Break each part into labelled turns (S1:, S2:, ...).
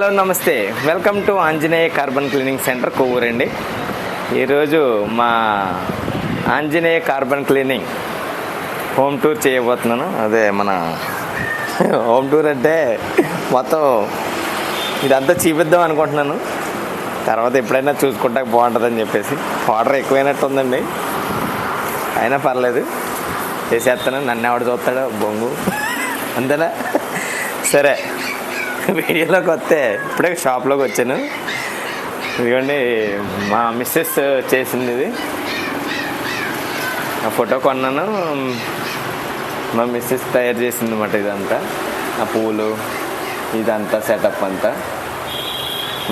S1: Hello నమస్తే. Welcome to Anjaneya carbon cleaning centre కొవ్వూరండి ఈరోజు మా Anjaneya carbon cleaning home tour చేయబోతున్నాను. అదే మన హోమ్ టూర్ అంటే మొత్తం ఇదంతా చూపిద్దాం అనుకుంటున్నాను. తర్వాత ఎప్పుడైనా చూసుకుంటా బాగుంటుందని చెప్పేసి. వాటర్ ఎక్కువైనట్టు ఉందండి. అయినా పర్లేదు. చేసేస్తాను. నన్ను ఎవడు చూస్తాడో? బొంగు. అంతేనా? సరే. వీడియోలోకి వస్తే ఇప్పుడే షాప్లోకి వచ్చాను. ఇదిగోండి మా మిస్సెస్ చేసింది ఇది ఆ ఫోటో కొన్నాను. మా మిస్సెస్ తయారు చేసింది అనమాట ఇదంతా. ఆ పూలు ఇదంతా సెటప్ అంతా.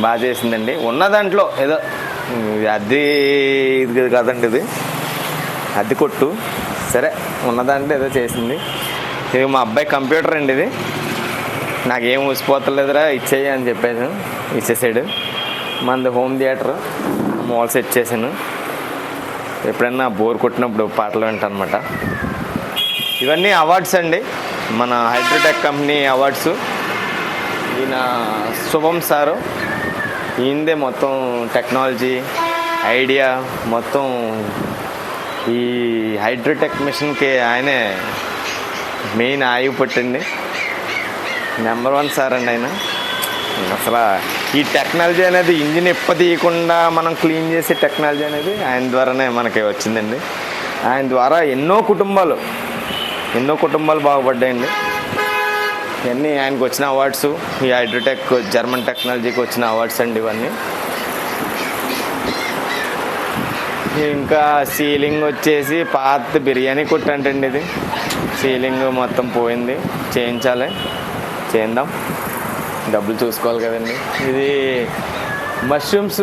S1: బాగా చేసిందండి. ఉన్న దాంట్లో ఏదో అద్దె ఇది కదండి ఇది. అద్దె కొట్టు. సరే ఉన్న దాంట్లో ఏదో చేసింది. ఇది మా అబ్బాయి కంప్యూటర్ అండి ఇది. నాకేం ఊసిపోతలేదురా ఇచ్చేయి అని చెప్పాను ఇచ్చేసాడు. మనది హోమ్ థియేటర్ మాల్ సెట్ చేశాను. ఎప్పుడైనా బోర్ కొట్టినప్పుడు పాటలు వింటానమాట ఇవన్నీ అవార్డ్స్ అండి. మన హైడ్రోటెక్ కంపెనీ అవార్డ్స్. ఈయన శుభం సారు. ఈయనదే మొత్తం టెక్నాలజీ ఐడియా మొత్తం ఈ హైడ్రోటెక్ మిషన్కి ఆయనే మెయిన్ ఆయువు పట్టండి నెంబర్ వన్ సార్ అండి ఆయన. అసలు ఈ టెక్నాలజీ అనేది ఇంజిన్ ఎప్ప తీయకుండా మనం క్లీన్ చేసే టెక్నాలజీ అనేది ఆయన ద్వారానే మనకి వచ్చిందండి. ఆయన ద్వారా ఎన్నో కుటుంబాలు ఎన్నో కుటుంబాలు బాగుపడ్డాయండి. ఇవన్నీ ఆయనకు వచ్చిన అవార్డ్స్ ఈ హైడ్రోటెక్ జర్మన్ టెక్నాలజీకి వచ్చిన అవార్డ్స్ అండి ఇవన్నీ. ఇంకా సీలింగ్ వచ్చేసి పాత బిర్యానీ కొట్టు ఇది. సీలింగ్ మొత్తం పోయింది. చేయించాలి. చేద్దాం. డబ్బులు చూసుకోవాలి కదండి. ఇది మష్రూమ్స్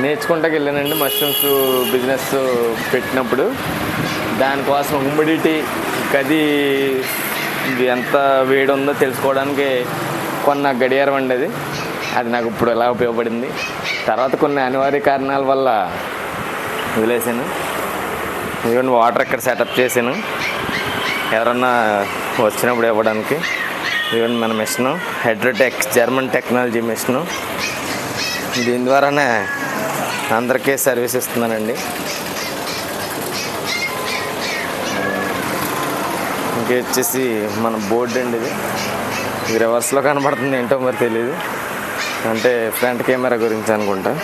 S1: నేర్చుకుంటాకి వెళ్ళానండి. మష్రూమ్స్ బిజినెస్ పెట్టినప్పుడు. దానికోసం హ్యూమిడిటీ గది ఇది ఎంత వేడి ఉందో తెలుసుకోవడానికి కొన్న గడియారం అండి అది. అది నాకు ఇప్పుడు ఎలా ఉపయోగపడింది. తర్వాత కొన్ని అనివార్య కారణాల వల్ల వదిలేసాను ఈవెన్ వాటర్ ఇక్కడ సెటప్ చేశాను. ఎవరన్నా వచ్చినప్పుడు ఇవ్వడానికి. ఇదిగోండి మన machine Hydrotech German technology machine. దీని ద్వారానే అందరికీ సర్వీస్ ఇస్తున్నానండి. ఇంక వచ్చేసి మన బోర్డు అండి ఇది. ఇది రివర్స్లో కనబడుతుంది ఏంటో మరి తెలియదు అంటే ఫ్రంట్ కెమెరా గురించి అనుకుంటా.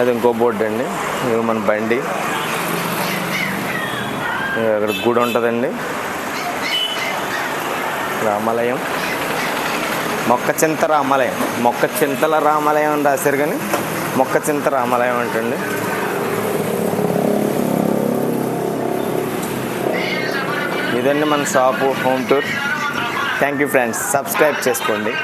S1: అది ఇంకో బోర్డు అండి. ఇది మన బండి. అక్కడ గుడి ఉంటుందండి. రామాలయం. మొక్క చింత రామాలయం. మొక్క చింతల రామాలయం అని రాశారు కానీ మొక్క చింత రామాలయం అంటండి. ఇదండి మన shop home tour. Thank you friends subscribe చేసుకోండి.